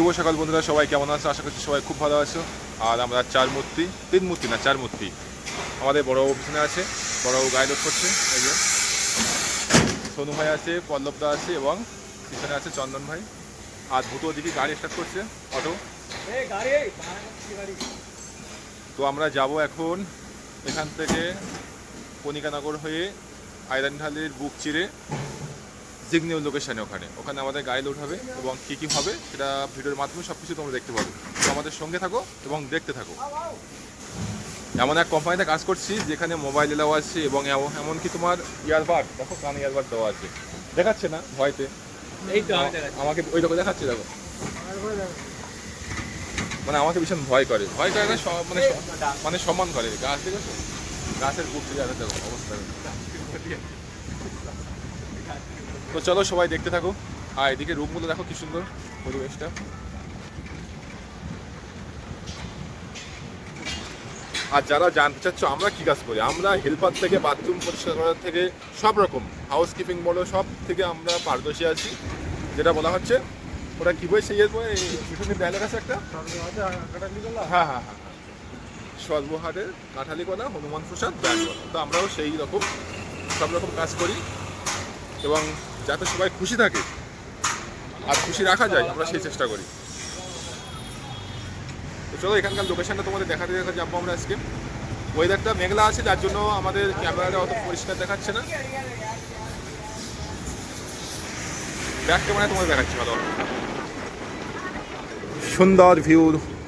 শুভ সকাল বন্ধুরা সবাই কেমন আছো? আশা করছি সবাই খুব ভালো আছো। আর আমরা চার মূর্তি তিন মূর্তি না চার মূর্তি। আমাদের বড় পিছনে আছে বড় গায়ে লোড করছে এই যে। সোনু ভাই আছে পল্লবদা আছে এবং পিছনে আছে চন্দন ভাই। আর ভূত দিকে গাড়ি স্টার্ট করছে অটো। তো আমরা যাব এখন এখান থেকে কণিকানগর হয়ে আয়রন ঢালের বুক চিরে। জিগনিউ লোকেশনে ওখানে। ওখানে আমাদের গাড়ি লোড হবে এবং কী কী হবে সেটা ভিডিওর মাধ্যমে সব কিছু তোমরা দেখতে পাবে। তো আমাদের সঙ্গে থাকো এবং দেখতে থাকো। এমন এক কোম্পানিতে কাজ করছি যেখানে মোবাইল এলাও আছে এবং এমন- এমনকি তোমার ইয়ারবাড দেখো কানে ইয়ারবাড দেওয়া আছে। দেখাচ্ছে না ভয়তে? এই তো আমাকে ওই রকম দেখাচ্ছে দেখো। মানে আমাকে ভীষণ ভয় করে। ভয় করে না মানে মানে সম্মান করে। গাছ দেখেছ? গাছের দিয়ে আছে দেখো অবস্থা। তো চলো সবাই দেখতে থাকো। আর এদিকে রুমগুলো দেখো কি সুন্দর পরিবেশটা। আর যারা জানতে চাচ্ছ, আমরা কি কাজ করি? আমরা হেল্পার থেকে বাথরুম পরিষ্কার করার থেকে সব রকম। হাউস কিপিং বলো, সব থেকে আমরা পারদর্শী আছি। যেটা বলা হচ্ছে, ওটা কি বই? সেই পিছনে ডায়লগ আছে একটা? হ্যাঁ হ্যাঁ হ্যাঁ সর্বহাটের কাঁঠালিকলা হনুমান প্রসাদ ব্যান্ডওয়ালা তো আমরাও সেই রকম, সব রকম কাজ করি। এবং যাতে সবাই খুশি থাকে আর খুশি রাখা যায়, আমরা সেই চেষ্টা করি। তো চলো, এখানকার লোকেশনটা তোমাদের দেখাতে দেখা যাব আমরা আজকে। ওয়েদারটা মেঘলা আছে, যার জন্য আমাদের ক্যামেরাটা অত পরিষ্কার দেখাচ্ছে না। ব্যাক ক্যামেরায় তোমাদের দেখাচ্ছি, ভালো সুন্দর ভিউ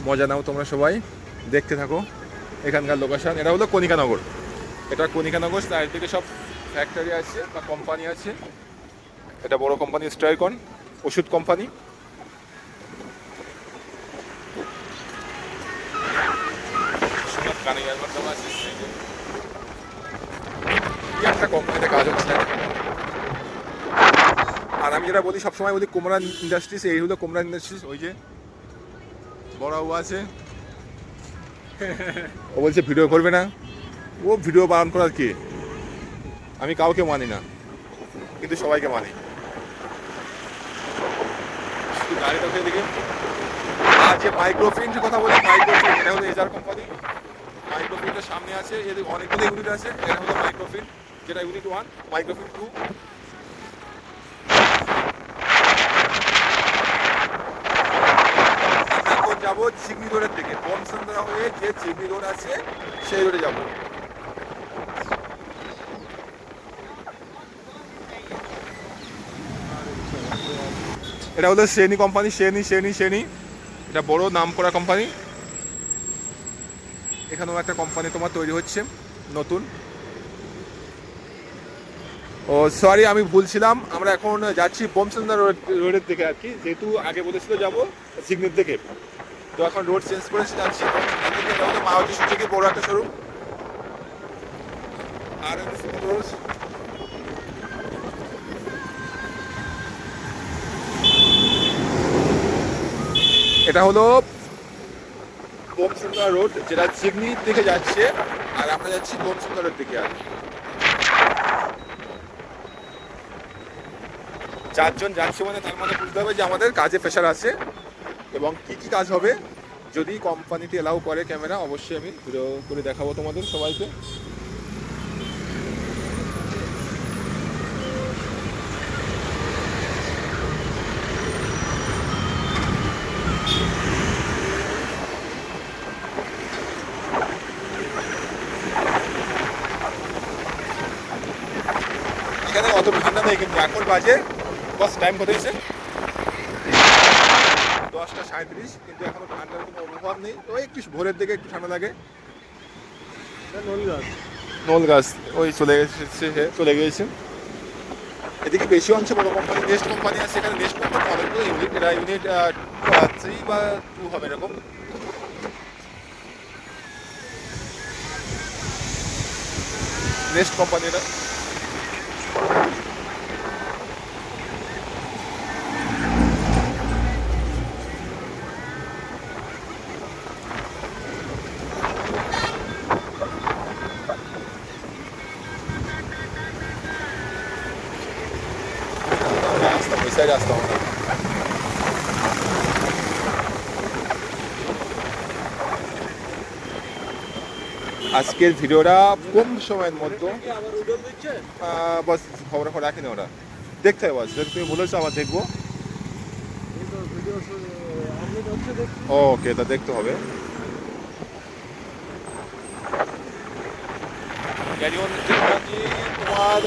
মজা নাও তোমরা সবাই। দেখতে থাকো এখানকার লোকেশন এটা হলো কণিকানগর। এটা কণিকানগর চারিদিকে সব ফ্যাক্টরি আছে বা কোম্পানি আছে। এটা বড় কোম্পানি স্ট্রাইকন ওষুধ কোম্পানি একটা কোম্পানিতে কাজ হচ্ছে। আর আমি যেটা বলি, সবসময় বলি কোমরান ইন্ডাস্ট্রিজ এই হলো কোমরান ইন্ডাস্ট্রিজ ওই যে বড় ও আছে। ও বলছে, ভিডিও করবে না? ও ভিডিও বারণ করার কি? আমি কাউকে মানি না, কিন্তু সবাইকে মানি। গাড়িটা দিকে আর যে মাইক্রোফিন্ট কথা বলি মাইক্রোফিন্ট এটা হলো এজার কোম্পানি মাইক্রোফিন্টের সামনে আছে এদের অনেকগুলো ইউনিট আছে, এটা হলো মাইক্রোফিন্ট যেটা ইউনিট ওয়ান মাইক্রোফিন্ট টু যাব চিগনি রোডের দিকে। বমসন্দ্রা হয়ে যে চিগনি রোড আছে, সেই রোডে যাব। এটা হলো শ্রেণি কোম্পানি, শ্রেণি শ্রেণি শ্রেণি। এটা বড় নাম করা কোম্পানি। এখানেও একটা কোম্পানি তোমার তৈরি হচ্ছে, নতুন। ও সরি আমি ভুলছিলাম। আমরা এখন যাচ্ছি বোমসন্দা রোড, রোডের দিকে আর কি। যেহেতু আগে বলেছিল যাব সিগনের দিকে তো এখন রোড চেঞ্জ করেছি, যাচ্ছি। মারুতি সুজুকি বড় একটা শোরুম আর এটা হলো বোমসুন্দর রোড, যেটা চিগনির দিকে যাচ্ছে, আর আমরা যাচ্ছি বোমসুন্দরের দিকে আর চারজন যাচ্ছে মানে তার মানে বুঝতে হবে যে আমাদের কাজে প্রেশার আছে এবং কি কি কাজ হবে। যদি কোম্পানিতে এলাও করে ক্যামেরা অবশ্যই আমি ভিডিও করে দেখাবো তোমাদের সবাইকে এখানে অত ঠান্ডা নেই কিন্তু এখন বাজে বাস টাইম কত হয়েছে? দশটা সাঁত্রিশ কিন্তু এখনও ঠান্ডার কোনো অনুভব নেই। তো একটু ভোরের দিকে একটু ঠান্ডা লাগে। নল গাছ ওই চলে গেছে চলে গিয়েছে। এদিকে বেশি অংশ বড় কোম্পানি নেক্সট কোম্পানি আছে এখানে নেক্সট কোম্পানি অনেকগুলো ইউনিট এটা ইউনিট থ্রি বা টু হবে এরকম। নেক্সট কোম্পানি এটা সাইডে আসতে হবে। আজকের ভিডিওটা কম সময়ের মধ্যে বাস খবর খবর রাখেনি ওরা। দেখতে হবে যদি তুমি বলেছ আবার দেখব। ওকে তা দেখতে হবে। তোমার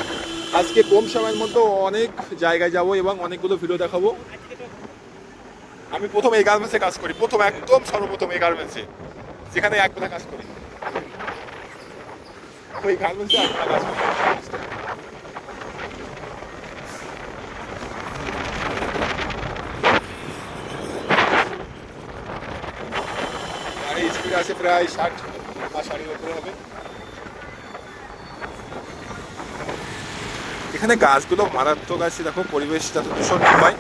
আজকে কম সময়ের মধ্যে অনেক জায়গায় যাব এবং অনেকগুলো ভিডিও দেখাবো। আমি প্রথম এই গার্মেন্টসে কাজ করি। প্রথম, একদম সর্বপ্রথম এই গার্মেন্টসে যেখানে এক কাজ করি। ওই গার্মেন্টসে স্পিড আছে প্রায় ষাট বা ষাটের উপরে হবে। এখানে গাছগুলো মারাত্মক আছে। দেখো পরিবেশটা তো ভীষণ হয়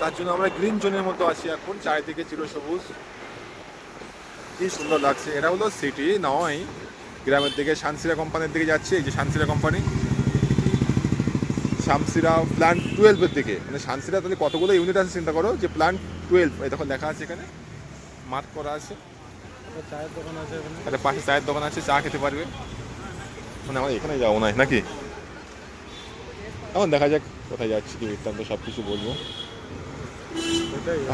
তার জন্য আমরা গ্রিন জোনের মতো আছি এখন চারিদিকে চিরসবুজ কি সুন্দর লাগছে। এটা হলো সিটি নয়। গ্রামের দিকে শানসিরা কোম্পানির দিকে যাচ্ছে। এই যে শানসিরা কোম্পানি শামসিরা প্ল্যান্ট টুয়েলভের দিকে। মানে শানসিরা তাহলে কতগুলো ইউনিট আছে চিন্তা করো? যে প্ল্যান্ট টুয়েলভ এই দেখো লেখা আছে এখানে। মার্ক করা আছে। চায়ের দোকান আছে একটা পাশে চায়ের দোকান আছে চা খেতে পারবে। মানে আমরা এখানে যাব না নাকি? এখন দেখা যাক কোথায় যাচ্ছি, কি বৃত্তান্ত সব কিছু বলব।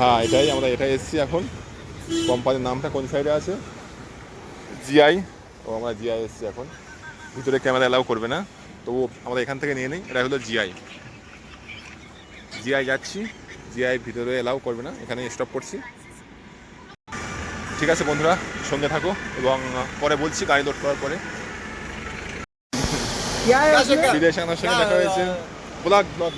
হ্যাঁ এটাই আমরা, এটাই এসেছি এখন। কোম্পানির নামটা কোন সাইডে আছে? জিআই ও আমরা জিআই এসেছি এখন। ভিতরে ক্যামেরা অ্যালাউ করবে না, তবু আমরা এখান থেকে নিয়ে নিই, এটা হলো জিআই জিআই যাচ্ছি জিআই ভিতরে অ্যালাউ করবে না এখানে স্টপ করছি। ঠিক আছে বন্ধুরা, সঙ্গে থাকো এবং পরে বলছি গাড়ি লোড করার পরে। বিদেশ আনার সঙ্গে দেখা হয়েছে ব্লগ ব্লগ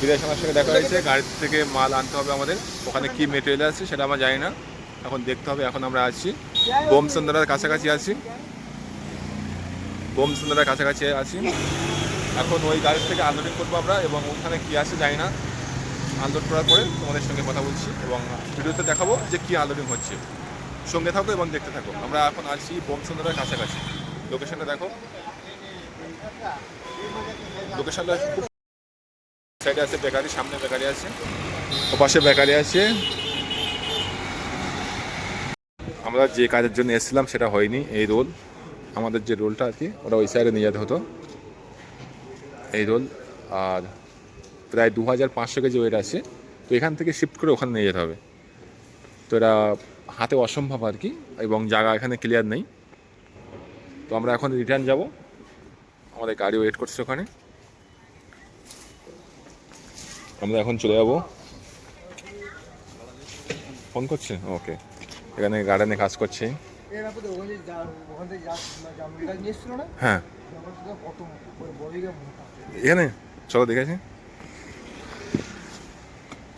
বিদেশ আনার সঙ্গে দেখা হয়েছে গাড়ি থেকে মাল আনতে হবে আমাদের। ওখানে কি মেটেরিয়াল আছে সেটা আমরা জানি না। এখন দেখতে হবে এখন আমরা আছি। বোমসন্দার কাছাকাছি আছি। বোমসন্দার কাছাকাছি আছি। এখন ওই গাড়ি থেকে আনলোডিং করব আমরা এবং ওখানে কি আছে জানি না। আনলোড করার পরে তোমাদের সঙ্গে কথা বলছি এবং ভিডিওতে দেখাবো যে কি আনলোডিং হচ্ছে। সঙ্গে থাকো এবং দেখতে থাকো। আমরা এখন আছি বোমসন্দারের কাছাকাছি। লোকেশনটা দেখো। লোকেশনটা সাইডে আছে বেকারি, সামনে বেকারি আছে, ওপাশে বেকারি আছে। আমরা যে কাজের জন্য এসেছিলাম সেটা হয়নি, এই রোল। আমাদের যে রোলটা আর কি, ওটা ওই সাইডে নিয়ে যেতে হতো। এই রোল, আর প্রায় দু হাজার পাঁচশো কেজি ওয়েট আছে। তো এখান থেকে শিফট করে ওখানে নিয়ে যেতে হবে। তো এটা হাতে অসম্ভব আর কি, এবং জায়গা এখানে ক্লিয়ার নেই। তো আমরা এখন রিটার্ন যাব। আমাদের গাড়ি ওয়েট করছে ওখানে। আমরা এখন চলে যাব। ফোন করছে? ওকে এখানে গার্ডেনে কাজ করছে। হ্যাঁ। এখানে? চলো দেখেছি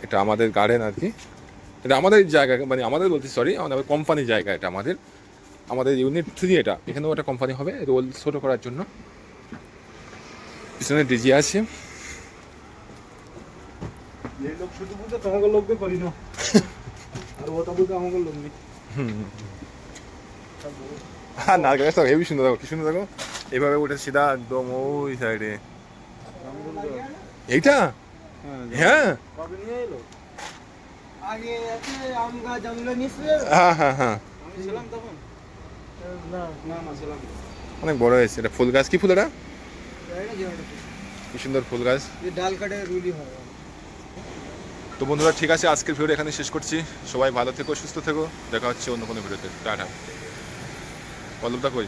এটা আমাদের গার্ডেন আর কি। এটা আমাদের জায়গা মানে আমাদের বলছি সরি আমাদের কোম্পানির জায়গা এটা আমাদের। আমাদের ইউনিট থ্রি এটা। এখানেও একটা কোম্পানি হবে রোল ছোটো করার জন্য। পিছনে ডিজি আছে। হ্যাঁ নারকেল গাছটা হেবি সুন্দর দেখো কি সুন্দর দেখো। এইভাবে উঠে সিধা একদম ওই সাইডে এইটা? হ্যাঁ নিয়ে এসেছিল হ্যাঁ হ্যাঁ হ্যাঁ। অনেক বড় হয়েছে। এটা ফুল গাছ। কি ফুল এটা? কি সুন্দর ফুল গাছ। ডাল কাটে রুলি হয় তো বন্ধুরা, ঠিক আছে, আজকের ভিডিও এখানে শেষ করছি। সবাই ভালো থেকো, সুস্থ থেকো। দেখা হচ্ছে অন্য কোনো ভিডিওতে। টাটা। পল্লবদা কই?